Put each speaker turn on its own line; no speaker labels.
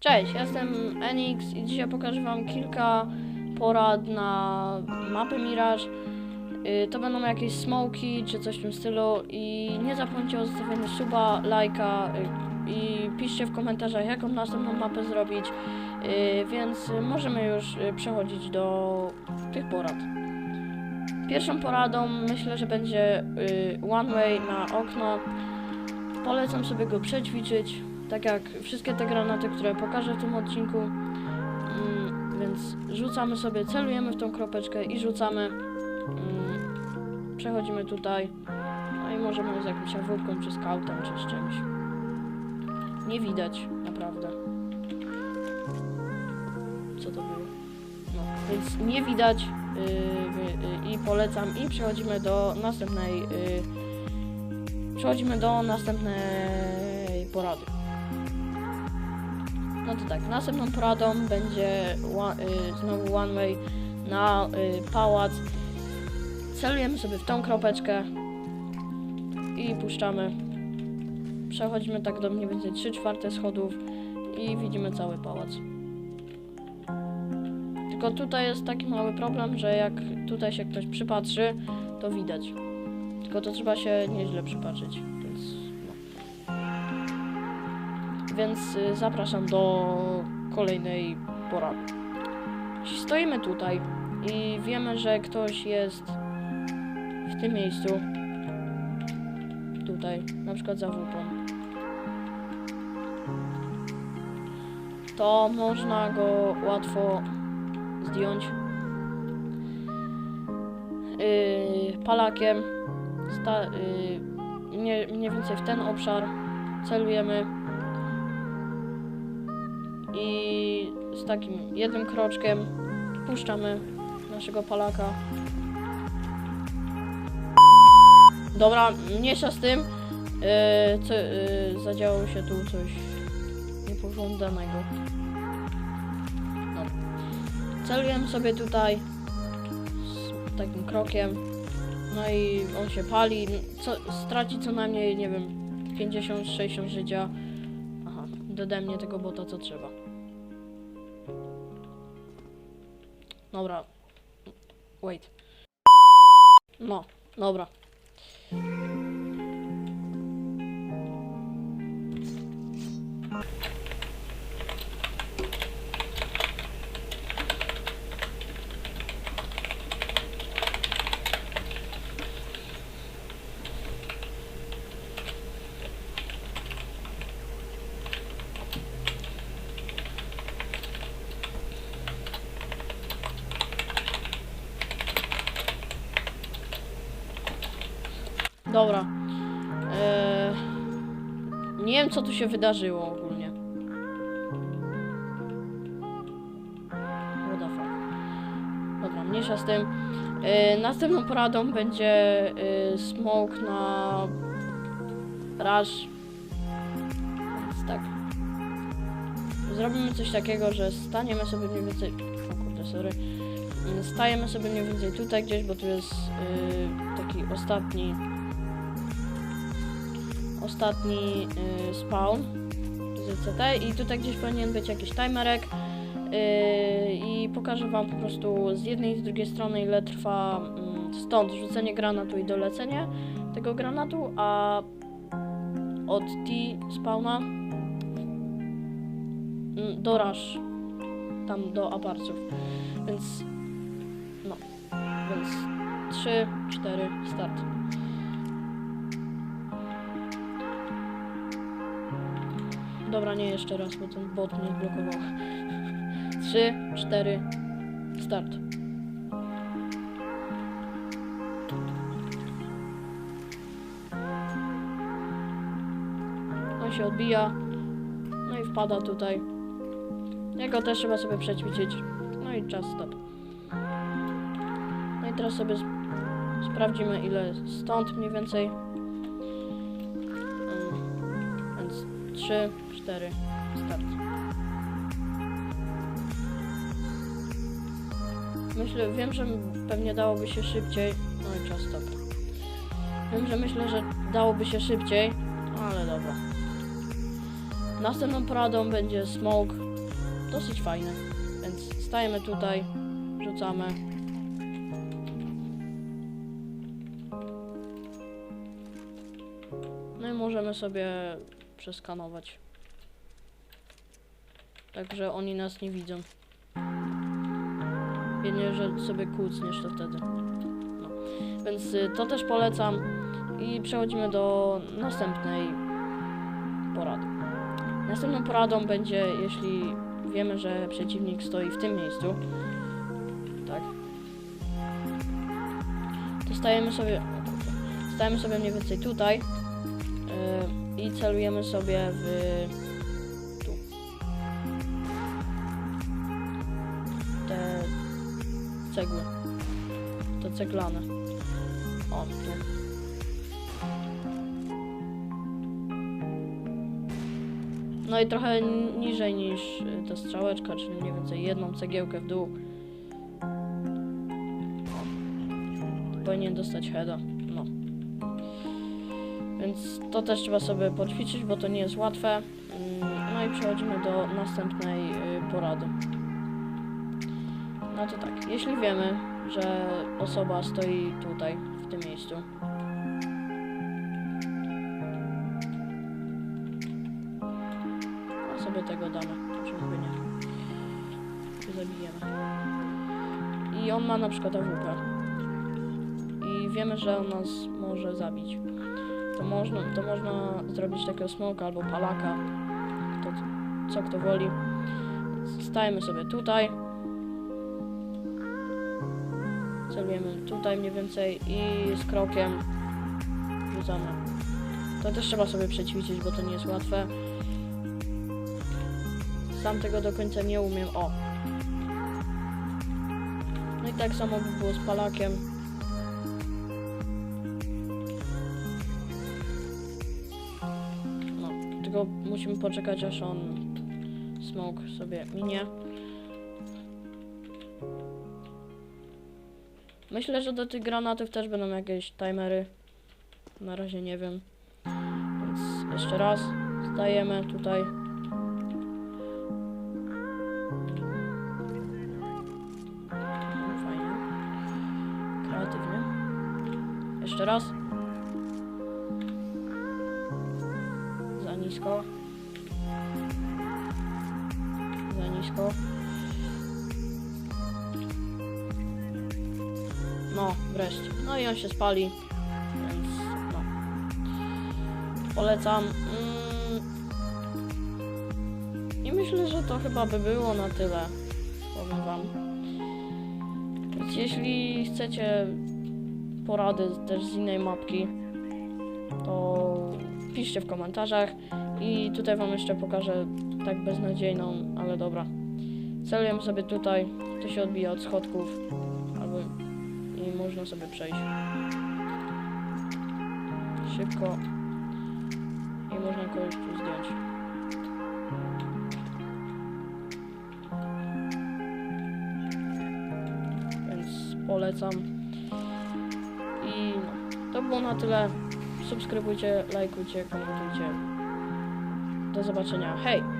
Cześć, jestem Enix i dzisiaj pokażę Wam kilka porad na mapę Mirage. Y, To będą jakieś smoki czy coś w tym stylu i nie zapomnijcie o zostawieniu suba, lajka y, i piszcie w komentarzach jaką następną mapę zrobić, Y, więc możemy już przechodzić do tych porad. Pierwszą poradą myślę, że będzie one way na okno. Polecam sobie go przećwiczyć, tak jak wszystkie te granaty, które pokażę w tym odcinku. Mm, więc rzucamy sobie, celujemy w tą kropeczkę i rzucamy. Mm, przechodzimy tutaj. No i możemy z jakimś awupką, czy scoutem, czy z czymś. Nie widać, naprawdę. Co to było? No, więc nie widać yy, yy, i polecam. I przechodzimy do następnej. Yy, przechodzimy do następnej porady. No to tak, następną poradą będzie one, y, znowu one way na y, pałac. Celujemy sobie w tą kropeczkę i puszczamy. Przechodzimy tak do mniej więcej 3 czwarte schodów i widzimy cały pałac. Tylko tutaj jest taki mały problem, że jak tutaj się ktoś przypatrzy, to widać. Tylko to trzeba się nieźle przypatrzeć, Więc y, zapraszam do kolejnej porady. Stoimy tutaj i wiemy, że ktoś jest w tym miejscu, tutaj, na przykład za wupą, to można go łatwo zdjąć yy, palakiem, sta, yy, mniej, mniej więcej w ten obszar celujemy i z takim jednym kroczkiem puszczamy naszego palaka. Dobra, mniejsza z tym. Yy, co, yy, zadziało się tu coś niepożądanego. No. Celujemy sobie tutaj z takim krokiem. No i on się pali. Co, straci co najmniej, nie wiem, 50-60 życia. Aha, dode mnie tego bota co trzeba. Dobra. Wait. No, dobra. Dobra. Eee, nie wiem, co tu się wydarzyło ogólnie. What the fuck. Dobra, mniejsza z tym. Eee, następną poradą będzie eee, smoke na rush. Więc tak. Zrobimy coś takiego, że staniemy sobie mniej więcej... O kurde, sorry. Mm, Stajemy sobie mniej więcej tutaj gdzieś, bo tu jest eee, taki ostatni ostatni y, spawn z CT i tutaj gdzieś powinien być jakiś timerek y, i pokażę wam po prostu z jednej i z drugiej strony ile trwa mm, stąd rzucenie granatu i dolecenie tego granatu, a od T spawna mm, do rush tam do aparców, więc no, więc 3, 4, start. Dobra, nie jeszcze raz, bo ten bot mnie blokował. 3, 4, start. On się odbija. No i wpada tutaj. Jego też trzeba sobie przećwiczyć. No i czas stop. No i teraz sobie sp- sprawdzimy ile stąd mniej więcej. 3, 4, start. Myślę, wiem, że pewnie dałoby się szybciej. No i czas stop. Wiem, że myślę, że dałoby się szybciej, ale dobra. Następną poradą będzie smoke. Dosyć fajny. Więc stajemy tutaj, rzucamy. No i możemy sobie przeskanować. Także oni nas nie widzą. Jedynie, że sobie kucniesz to wtedy. No. Więc y, to też polecam. I przechodzimy do następnej porady. Następną poradą będzie, jeśli wiemy, że przeciwnik stoi w tym miejscu. Tak. To stajemy sobie. Stajemy sobie mniej więcej tutaj. I celujemy sobie w. Tu. Te cegły. Te ceglane. O, tu. No i trochę niżej niż ta strzałeczka, czyli mniej więcej jedną cegiełkę w dół. Powinien dostać heada. No. Więc to też trzeba sobie poćwiczyć, bo to nie jest łatwe. Mm, No i przechodzimy do następnej y, porady. No to tak, jeśli wiemy, że osoba stoi tutaj, w tym miejscu, a sobie tego damy, czemu by nie. Zabijemy. I on ma na przykład AWP. I wiemy, że on nas może zabić. To można, to można zrobić takiego smoka albo palaka. Co kto woli. Stajemy sobie tutaj. Celujemy tutaj mniej więcej i z krokiem rzucamy. To też trzeba sobie przećwiczyć, bo to nie jest łatwe. Sam tego do końca nie umiem. O! No i tak samo by było z palakiem. Musimy poczekać aż on smoke sobie minie. Myślę, że do tych granatów też będą jakieś timery. Na razie nie wiem. Więc jeszcze raz stajemy tutaj. Fajnie. Kreatywnie. Jeszcze raz. Nisko. Za nisko. No, wreszcie. No i on się spali. Więc no. Polecam. Mm. I myślę, że to chyba by było na tyle. Powiem wam. Więc jeśli chcecie porady też z innej mapki, to piszcie w komentarzach. I tutaj wam jeszcze pokażę tak beznadziejną, ale dobra. Celujemy sobie tutaj, to się odbija od schodków, albo i można sobie przejść. Szybko. I można kogoś tu zdjąć. Więc polecam. I no, to było na tyle. Subskrybujcie, lajkujcie, komentujcie. Do zobaczenia. Hej!